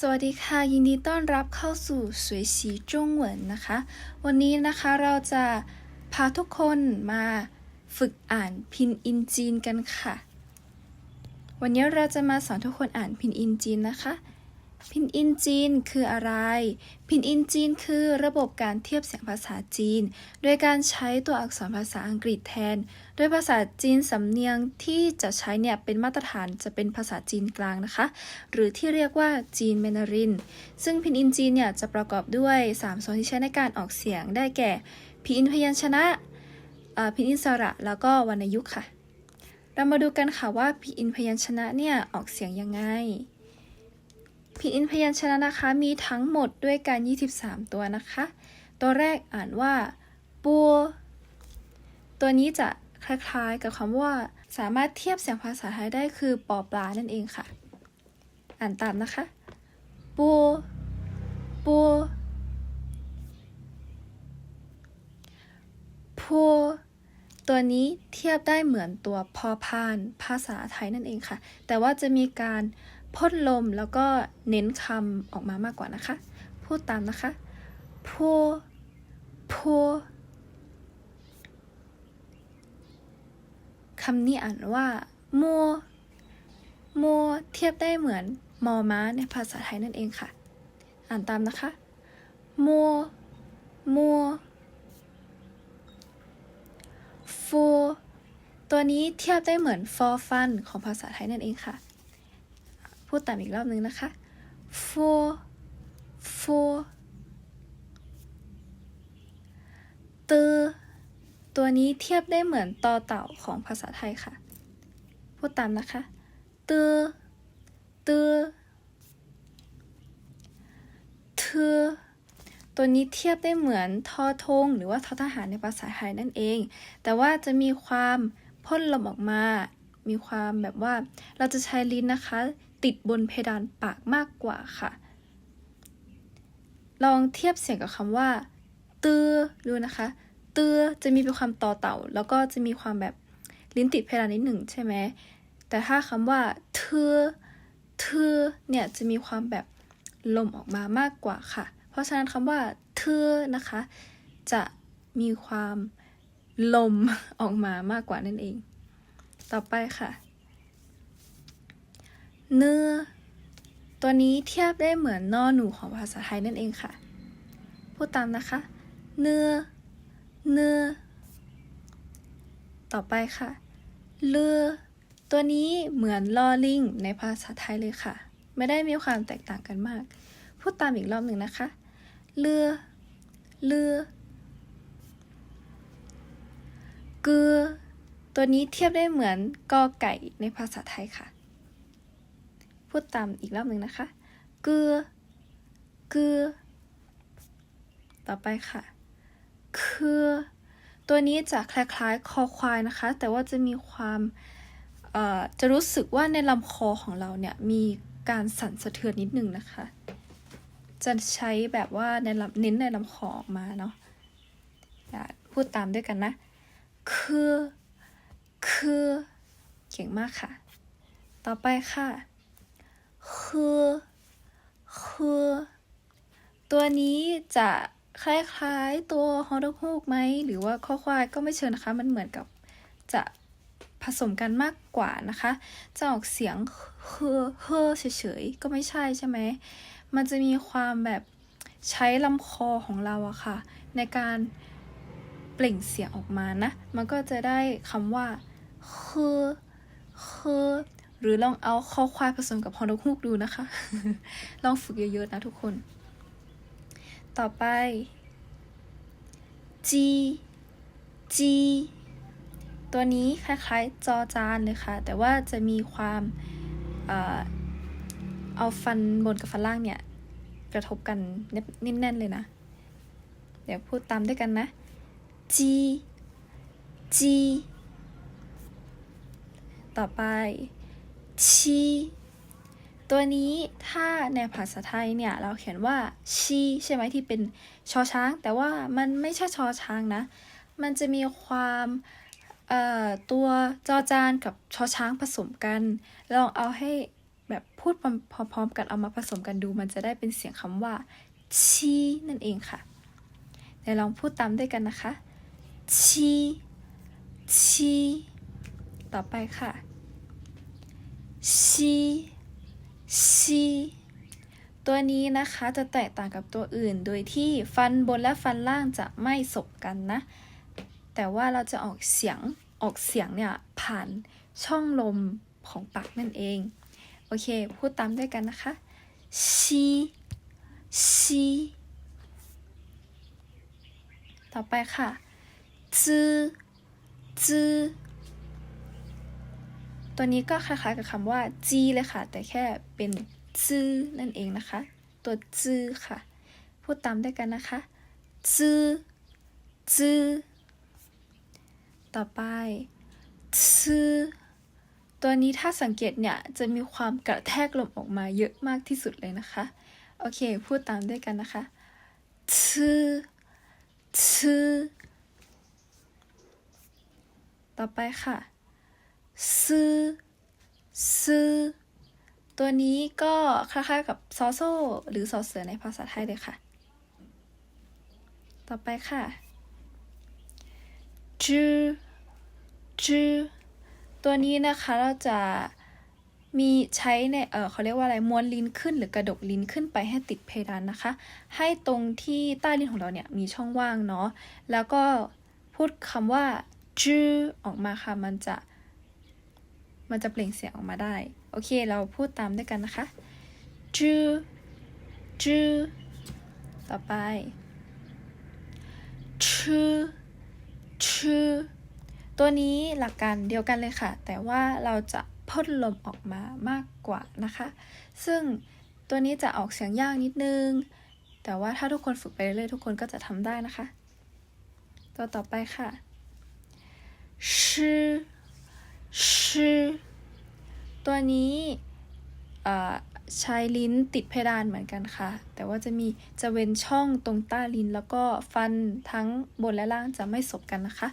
สวัสดีค่ะ ยินดีต้อนรับเข้าสู่สวยสีจงเหวินนะคะ วันนี้นะคะเราจะพาทุกคนมาฝึกอ่านพินอินจีนกันค่ะ วันนี้เราจะมาสอนทุกคนอ่านพินอินจีนนะคะ พินอินจีนคืออะไร พินอินจีนคือระบบการเทียบเสียงภาษาจีน โดยการใช้ตัวอักษรภาษาอังกฤษแทน โดยภาษาจีนสำเนียงที่จะใช้เนี่ยเป็นมาตรฐานจะเป็นภาษาจีนกลางนะคะ หรือที่เรียกว่าจีนเมนาริน ซึ่งพินอินจีนเนี่ยจะประกอบด้วย 3 ส่วนที่ใช้ในการออกเสียงได้แก่ พินอินพยัญชนะ พินอินสระ แล้วก็วรรณยุกต์ค่ะ เรามาดูกันค่ะว่าพินอินพยัญชนะเนี่ยออกเสียงยังไง พินอินพยัญชนะนะคะ มีทั้งหมดด้วยกัน 23 ตัวนะคะ ตัวแรกอ่านว่าปัวตัวนี้จะคล้ายๆกับคำว่า สามารถเทียบเสียงภาษาไทยได้คือปอปลานั่นเองค่ะ อ่านตามนะคะปัวปัวพัวตัวนี้เทียบได้เหมือนตัวพอพาน ภาษาไทยนั่นเองค่ะ แต่ว่าจะมีการ พ่นลมแล้วก็เน้นคำออกมามากกว่านะคะ พูดตามนะคะพัวพัวคำนี้อ่านว่ามัวมัวเทียบได้เหมือนมอม้าในภาษาไทยนั่นเองค่ะ อ่านตามนะคะมัวมัวฟัวตัวนี้เทียบได้เหมือน for fun ของภาษาไทยนั่นเองค่ะ พูดตามอีกรอบนึงนะคะ for for ตือตัวนี้เทียบได้เหมือนต่อเต่าของภาษาไทยค่ะ พูดตามนะคะตือตือเธอตัวนี้เทียบได้เหมือนทอทง หรือว่าทอทหารในภาษาไทยนั่นเอง แต่ว่าจะมีความพ่นลมออกมา มีความแบบว่าเราจะใช้ลิ้นนะคะ ติดบนเพดานปากมากกว่าค่ะ ลองเทียบเสียงกับคำว่า ตือดูนะคะ ตือจะมีเป็นความต่อเต่า แล้วก็จะมีความแบบลิ้นติดเพดานนิดหนึ่งใช่ไหมแต่ถ้าคำว่าเธอเธอเนี่ยจะมีความแบบลมออกมามากกว่าค่ะ เพราะฉะนั้นคำว่าเธอนะคะ จะมีความลมออกมามากกว่านั่นเอง ต่อไปค่ะ เนื้อ ตัวนี้เทียบได้เหมือนนอหนูของภาษาไทยนั่นเองค่ะ พูดตามนะคะ เนื้อ เนื้อ ต่อไปค่ะ เลือ ตัวนี้เหมือนลอลิงในภาษาไทยเลยค่ะ ไม่ได้มีความแตกต่างกันมาก พูดตามอีกรอบหนึ่งนะคะ เลือ เลือ เกือ ตัวนี้เทียบได้เหมือนกอไก่ในภาษาไทยค่ะ พูดตามอีกรอบหนึ่งนะคะเกือเกือต่อไปค่ะ คือ ตัวนี้จะคล้ายๆ คอควายนะคะ แต่ว่าจะมีความเอ่อจะรู้สึกว่าในลำคอของเราเนี่ย มีการสั่นสะเทือนนิดนึงนะคะ จะใช้แบบว่าในลำเน้นในลำคอออกมาเนาะพูดตามด้วยกันนะ คือคือ เก่งมากค่ะ ต่อไปค่ะคือคือตัวนี้จะคล้ายๆตัวฮอดฮูกไหม หรือว่าข้อควายก็ไม่เชิญนะคะ มันเหมือนกับจะผสมกันมากกว่านะคะ จะออกเสียงเฮอเฮอเฉยๆ ก็ไม่ใช่ใช่ไหม มันจะมีความแบบใช้ลำคอของเราอะค่ะ ในการเปล่งเสียงออกมานะ มันก็จะได้คำว่าเฮอ เฮอหรือลองเอาคอควายผสมกับฮอนกฮูกดูนะคะ ลองฝึกเยอะๆนะทุกคน ต่อไปจีจีตัวนี้คล้ายๆจอจานเลยค่ะ แต่ว่าจะมีความเอาฟันบนกับฟันล่างเนี่ย กระทบกันแน่นๆเลยนะ เดี๋ยวพูดตามด้วยกันนะจีจี ต่อไปชีตัวนี้ถ้าในภาษาไทยเนี่ย เราเขียนว่าชีใช่ไหมที่เป็นชอช้าง แต่ว่ามันไม่ใช่ชอช้างนะ มันจะมีความตัวจอจานกับชอช้างผสมกัน ลองเอาให้แบบพูดพร้อมๆกันเอามาผสมกันดู มันจะได้เป็นเสียงคำว่าชีนั่นเองค่ะเดี๋ยวลองพูดตามด้วยกันนะคะชีชี ต่อไปค่ะชีชีตัวนี้นะคะจะแตกต่างกับตัวอื่น โดยที่ฟันบนและฟันล่างจะไม่สบกันนะ แต่ว่าเราจะออกเสียงออกเสียงเนี่ยผ่านช่องลมของปากนั่นเอง โอเค พูดตามด้วยกันนะคะชีชีต่อไปค่ะจื้อจื้อ ตัวนี้ก็คล้ายๆกับคำว่าจีเลยค่ะ แต่แค่เป็นจื้อนั่นเองนะคะ ตัวจื้อค่ะ พูดตามด้วยกันนะคะจื้อจื้อต่อไปจื้อตัวนี้ถ้าสังเกตเนี่ยจะมีความกระแทกลมออกมาเยอะมากที่สุดเลยนะคะ โอเค พูดตามด้วยกันนะคะชื่อชื่อต่อไปค่ะ ซื้อซื้อตัวนี้ก็คล้ายๆกับซอโซ่หรือซอเสือในภาษาไทยเลยค่ะ ต่อไปค่ะจื้อจื้อตัวนี้นะคะเราจะมีใช้ในเออเขาเรียกว่าอะไรม้วนลิ้นขึ้นหรือกระดกลิ้นขึ้นไปให้ติดเพดานนะคะ ให้ตรงที่ใต้ลิ้นของเราเนี่ยมีช่องว่างเนาะแล้วก็พูดคำว่าจื้อออกมาค่ะมันจะ มันจะเปล่งเสียงออกมาได้ โอเค เราพูดตามด้วยกันนะคะ จื้อ จื้อ ต่อไป ชื่อ ชื่อ ตัวนี้หลักการเดียวกันเลยค่ะ แต่ว่าเราจะพ่นลมออกมามากกว่านะคะ ซึ่งตัวนี้จะออกเสียงยากนิดนึง แต่ว่าถ้าทุกคนฝึกไปเรื่อยๆทุกคนก็จะทำได้นะคะ ตัวต่อไปค่ะ ชื่อ ชื่อตัวนี้ใช้ลิ้นติดเพดานเหมือนกันค่ะ แต่ว่าจะมีจะเว้นช่องตรงใต้ลิ้น แล้วก็ฟันทั้งบนและล่างจะไม่สบกันนะคะ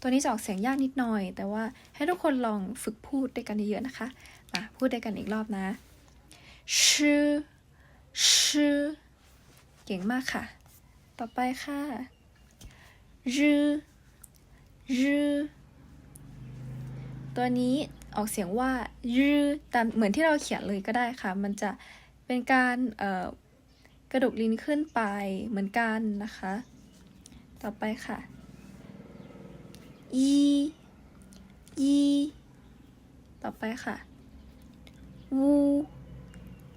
ตัวนี้จะออกเสียงยากนิดหน่อย แต่ว่าให้ทุกคนลองฝึกพูดด้วยกันเยอะๆนะคะมาพูดด้วยกันอีกรอบนะชื่อชื่อเก่งมากค่ะ ต่อไปค่ะรื้อรื้อ ตัวนี้ออกเสียงว่ายือตามเหมือนที่เราเขียนเลยก็ได้ค่ะ มันจะเป็นการกระดกลิ้นขึ้นไปเหมือนกันนะคะ ต่อไปค่ะอีอีต่อไปค่ะวู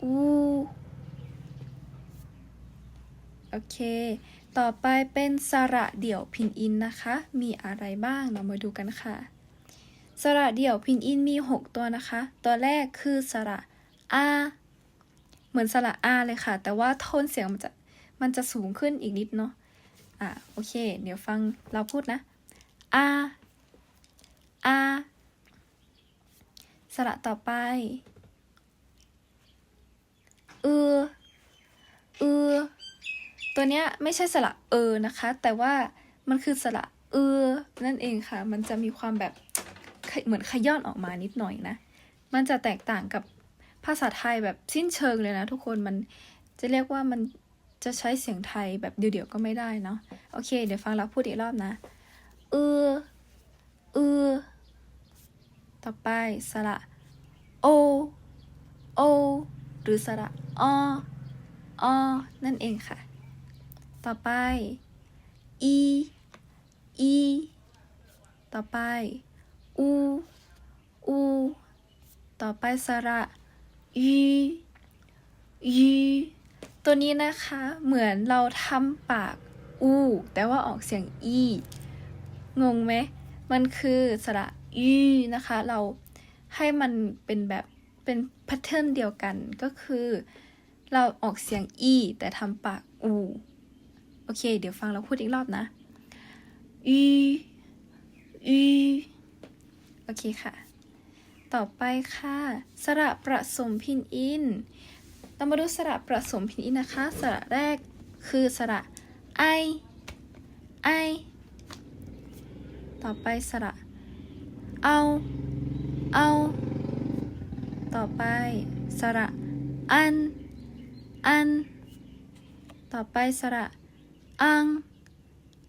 วูโอเค ต่อไปเป็นสระเดี่ยวพินอินนะคะ มีอะไรบ้าง เรามาดูกันค่ะ สระเดี่ยวพินอินมี 6 ตัวนะคะ ตัวแรกคือสระอาเหมือนสระอาเลยค่ะ แต่ว่าโทนเสียงมันจะมันจะสูงขึ้นอีกนิดเนาะอะโอเค เดี๋ยวฟังเราพูดนะอาอาสระต่อไปเออเออตัวเนี้ยไม่ใช่สระเออนะคะ แต่ว่ามันคือสระเออนั่นเองค่ะ มันจะมีความแบบ เหมือนขย้อนออกมานิดหน่อยนะ มันจะแตกต่างกับภาษาไทยแบบสิ้นเชิงเลยนะ ทุกคนมันจะเรียกว่ามันจะใช้เสียงไทยแบบเดี่ยวๆก็ไม่ได้เนาะโอเค เดี๋ยวฟังเราพูดอีกรอบนะเออเออต่อไปสระโอโอหรือสระอออนั่นเองค่ะ ต่อไปอีอีต่อไป อู อู ต่อไปสระยียีตัวนี้นะคะ เหมือนเราทำปากอู แต่ว่าออกเสียงอี งงไหม มันคือสระยีนะคะ เราให้มันเป็นแบบเป็นแพทเทิร์นเดียวกันก็คือ เราออกเสียงอีแต่ทำปากอู โอเค เดี๋ยวฟังเราพูดอีกรอบนะอีอี โอเคค่ะ ต่อไปค่ะ สระประสมพินอิน เรามาดูสระประสมพินอินนะคะ สระแรกคือสระไอ ไอ ต่อไปสระ เอา เอา ต่อไปสระอัน อัน ต่อไปสระอัง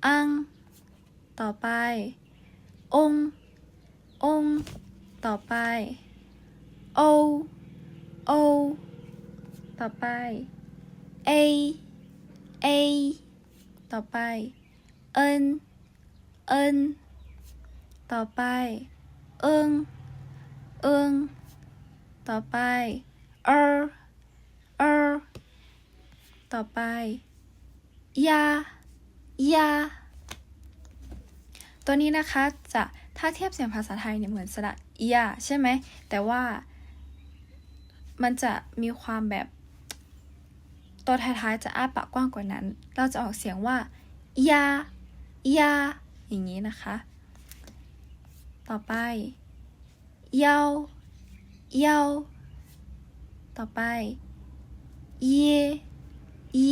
อัง ต่อไป องค์ องต่อไปโอโอต่อไปเอเอต่อไปเอินเอินต่อไปเอิงเอิงต่อไปเออเออต่อไปยายาตัวนี้นะคะจะ ถ้าเทียบเสียงภาษาไทยเนี่ยเหมือนสระยใช่ไหม แต่ว่ามันจะมีความแบบตัวท้ายๆจะอ้าปากกว้างกว่านั้น เราจะออกเสียงว่า ยา ยา อย่างนี้นะคะ ต่อไป เยา เยา ต่อไป เย เย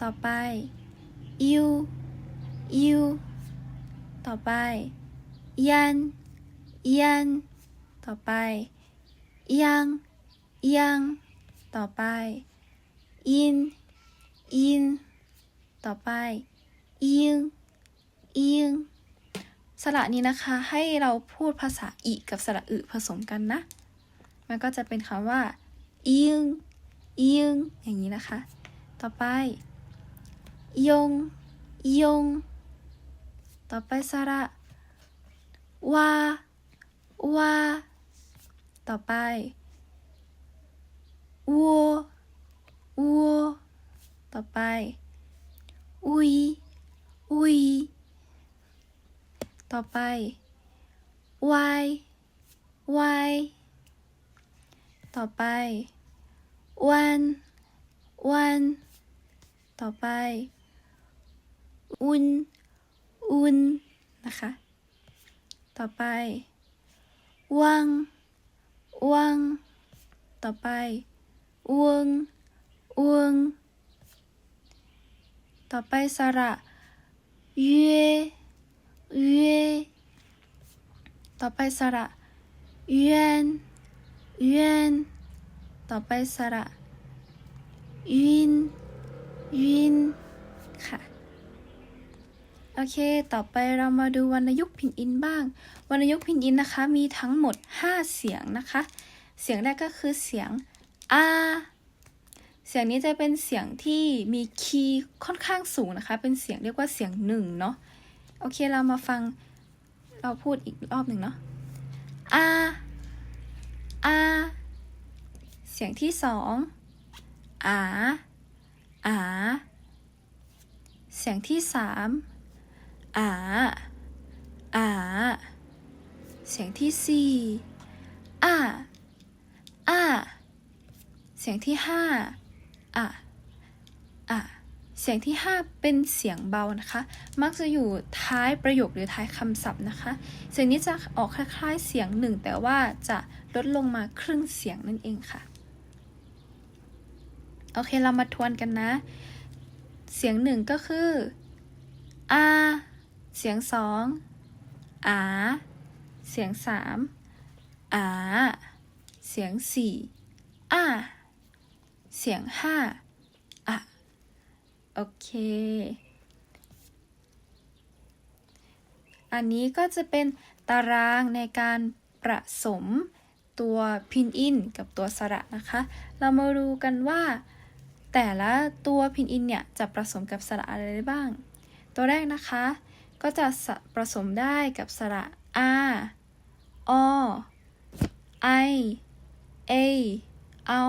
ต่อไปยูยู ต่อไปยันยันต่อไปยังยังต่อไปอินอินต่อไปยิงยิงสระนี้นะคะให้เราพูดภาษาอีกับสระอึผสมกันนะ มันก็จะเป็นคำว่าอิงอิงอย่างนี้นะคะ ต่อไปยงยง ต่อไปสระวาวาต่อไปวัววัวต่อไป อุย อุย ต่อไปวายวายต่อไป วัน วัน ต่อไป อุน อุ่นนะคะ ต่อไป วัง วัง ต่อไปวงวง ต่อไปสระเยเยต่อไปสระเยนเยนต่อไปสระยินยินค่ะ โอเค ต่อไปเรามาดูวรรณยุกต์พินอินบ้าง วรรณยุกต์พินอินนะคะ มีทั้งหมด 5 เสียงนะคะ เสียงแรกก็คือเสียงอาเสียงนี้จะเป็นเสียงที่มีคีย์ค่อนข้างสูงนะคะ เป็นเสียงเรียกว่าเสียงหนึ่งเนาะ โอเค เรามาฟัง เราพูดอีกรอบหนึ่งเนาะอาอาเสียงที่สองอาอาเสียงที่สาม อาอาเสียงที่สี่อาอาเสียงที่ห้าอะอะเสียงที่ห้าเป็นเสียงเบานะคะ มักจะอยู่ท้ายประโยคหรือท้ายคำศัพท์นะคะ เสียงนี้จะออกคล้าย ๆ เสียงหนึ่งแต่ว่าจะลดลงมาครึ่งเสียงนั่นเองค่ะ โอเคเรามาทวนกันนะ เสียงหนึ่งก็คืออา เสียงสองอาเสียงสามอาเสียงสี่อาเสียงห้าอะโอเค อันนี้ก็จะเป็นตารางในการประสมตัวพินอินกับตัวสระนะคะ เรามาดูกันว่า แต่ละตัวพินอินเนี่ยจะผสมกับสระอะไรได้บ้าง ตัวแรกนะคะ ก็จะผสมได้กับสระ a o i a เอา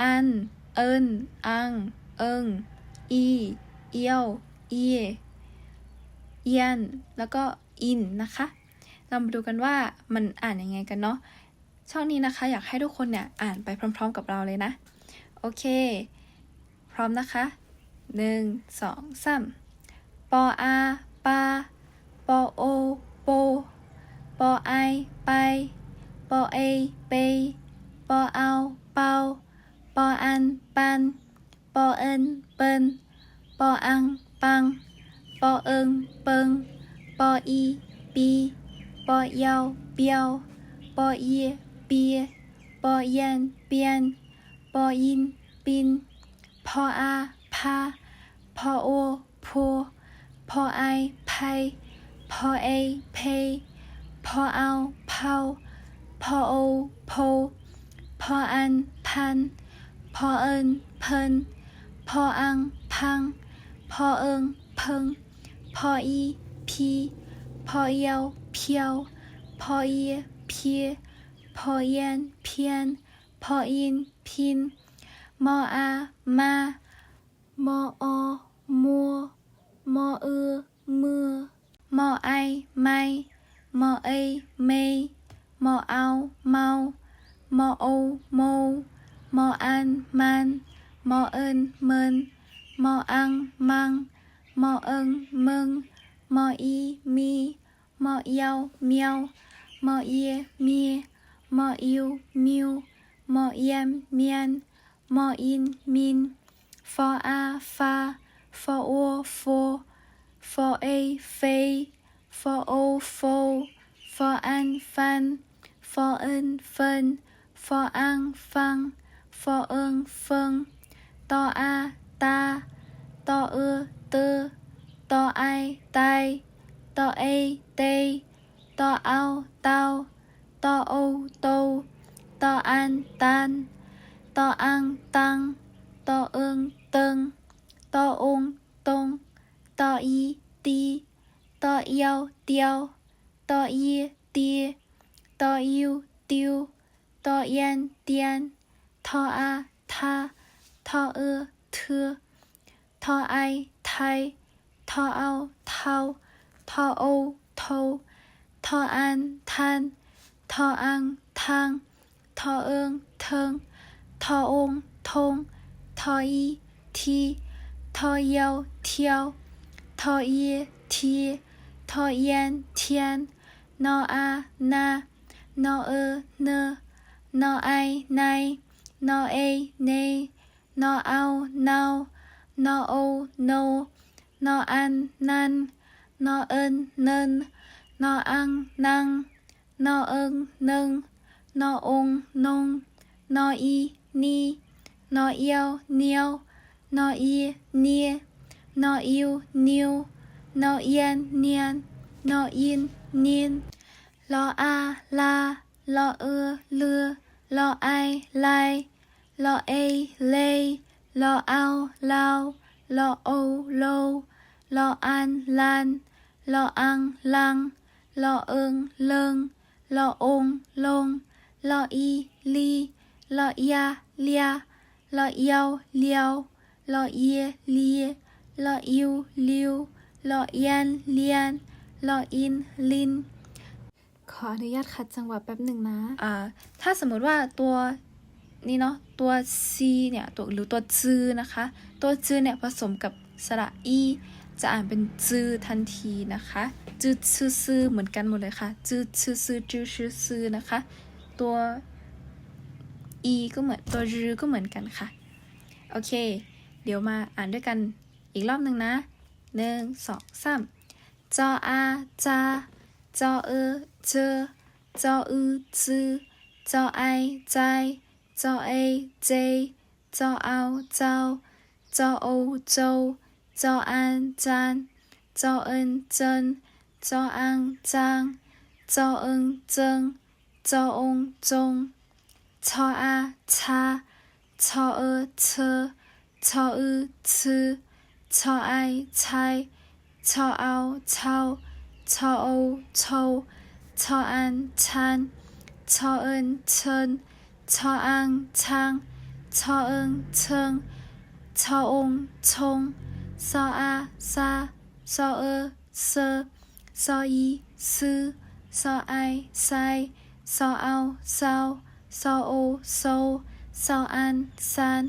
อัน เอิน อัง เอิง อี เอียว เอียเอียน แล้วก็อินนะคะ เรามาดูกันว่ามันอ่านยังไงกันเนาะ ช่องนี้นะคะ อยากให้ทุกคนเนี่ยอ่านไปพร้อม ๆ กับเราเลยนะ โอเค พร้อมนะคะหนึ่งสองสามปออาปาปอโอโปปอไอไปปอเอเปปอเอาเปาปออันปันปอเอินเปินปออังปังปอเอิงเปิงปออีปีปอเยาเปียวปอ นเปียนปออินปินพออาพาพอโอโพพอไอไพพอเอเพพอเอาเผาพอโอโพพออันพันพอเอินเพิ่นพออังพังพอเอิงเพิง พออีพีพอเยาเพียวพอเยเพียพอเยนเพียนพออินพินมออามามออมัวมอเออมือมอไอไม่มอเอเมมอเอาเมามอโอโมมออันมันมอเอินเมินมออังมัง มอเอิงมึงมออีมีมอเยาเมียวมอเยเมียมออิวมิวมอเยมเมียนมออินมินฟอ อาฟาฟอโอโฟฟอเอเฟฟอโอโฟฟออันฟันฟอเอินเฟินฟออังฟังฟอเอิงเ开，ทอเอาเทาทอโอโททออันทันทออังทังทอเอิงเทิงทอองทงทออีทีทอเยาเทียวทอเยทีทอเยนเทียนนออานานอเอเนนอไอไนนอเอเนนอเอาเนา นอโอโนนออันนันนอเอินเนินนออังนังนอเอิงหนึ่งนอองนงนออีนีนอเอี ยวเนียวนออีเนียนออิวนิวนอเอียนเนียนนออินนินลออาลาลอเออเลือลอไอไลลอเอเลลอเอาลาวลอโอโลลออันลันลออังลังลอเอิงเลิงลอองลงลออีลีลอยาเลียลอเอียวเลียวลอเยเลียลออิวลิวลอเอียนเลียนลออินลินขออนุญาตคัดจังหวะแป๊บหนึ่งนะ อ่า ถ้าสมมติว่าตัว นี่เนาะตัว c เนี่ยตัวหรือตัวจือนะคะ ตัวจือเนี่ยผสมกับสระอีจะอ่านเป็นจือทันทีนะคะจือชื่อซื่อเหมือนกันหมดเลยค่ะจือชื่อซื่อจือชื่อซื่อนะคะ ตัว e ก็เหมือนตัวรือก็เหมือนกันค่ะ โอเค เดี๋ยวมาอ่านด้วยกันอีกรอบหนึ่งนะหนึ่งสองสามจออาจาจอเอเจอจออือจือจอไอใจ จอเอเจจอเอาเจ้าจอโอโจจออันจันจอเอินเจินจออังจังจอเอิงเจิง จอองจงชออาชาชอเอเชชออือชือชอไอใช้ชอเอาเช่าชอโอโชชออันชัน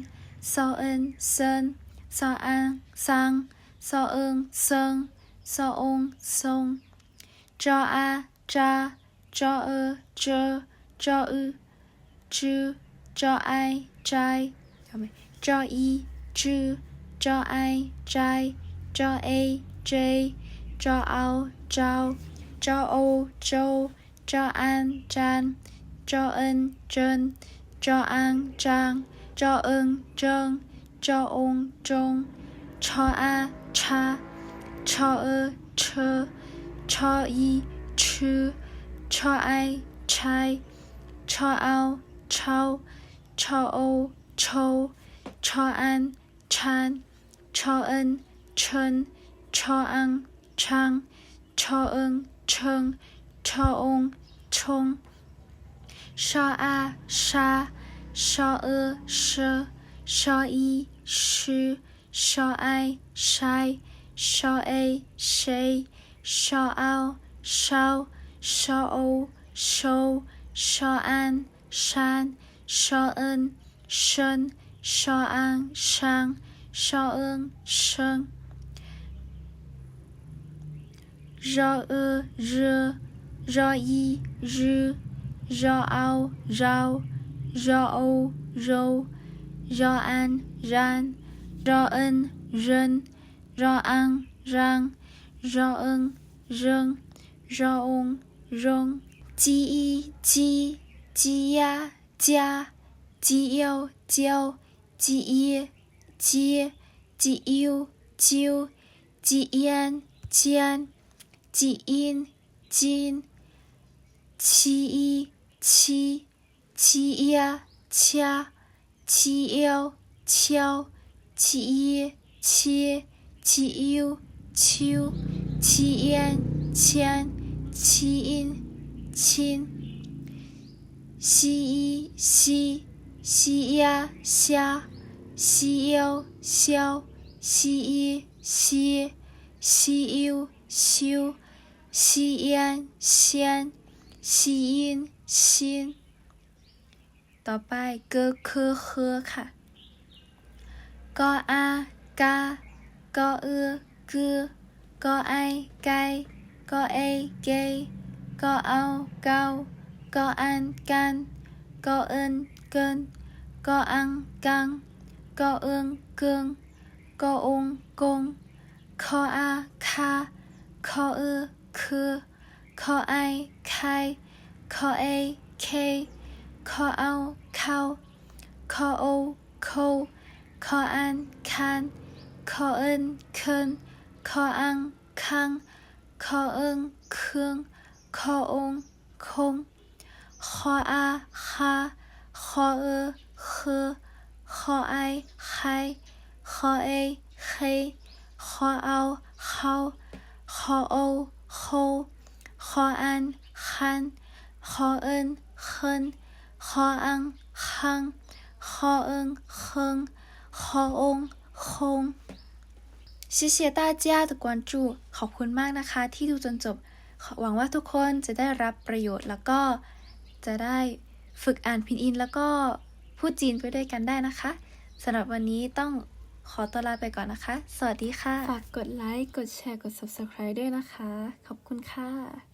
ชอเอินเชิญชออังชังชอเอิงเชิงชอองชงซออาซาซอเอเซซออีซือซอไอไซซอเอาเซาซอโอโซซออันซันซอเอินเซินซออังซังซอเอิงเซิ งซอองซงจออาจาจอเอเจอจออือจือจอไอใจเอาไหมจอ 鸡鸭家，鸡腰椒，鸡椰切，鸡腰椒，鸡烟签，鸡音金，七一七，七鸭掐，七腰敲，七椰切，七腰秋，七烟签，七音亲。七 绕翁扔，记一记，记呀加，记要交，记一接，记有就，记烟尖。จีอินจีนชีอีชีชีเอียชาชีเอวเชียวชีเอเชียชีอิวชิวชีเอียนเชียนชีอินชินชีอีชีชีเอียชาชีเอวเชียวชีอีชีชีอิวชิว ซีเอียนเซียนซีอินซิน ต่อไปเกอคือเคอค่ะกออากากอเออกือกอไอไกกอเอเกกอเอาเกา กออันกันกอเอินเกินกออังกังกอเอิงเกิงกอองกงคออาคาคอเออคือคอไอไข่คอเอเคคอเอาเข้าคอโอโคคออันคันคอเอินเคินคออังคังคอเอิงเคืองคอองคง คออาคาคอเอคือคอไอไข่คอเอเคคอเอาเข้าคอโอ โคคออันคันคอเอินเคินคออังคังคอเอิงเคิงคอองคง谢谢大家的关注ขอบคุณมากนะคะที่ดูจนจบ หวังว่าทุกคนจะได้รับประโยชน์แล้วก็ จะได้ฝึกอ่านพินอิน แล้วก็พูดจีนไปด้วยกันได้นะคะสำหรับวันนี้ต้องขอตัวลาไปก่อนนะคะ สวัสดีค่ะ ฝากกดไลค์ กดแชร์ กด subscribe ด้วยนะคะ ขอบคุณค่ะ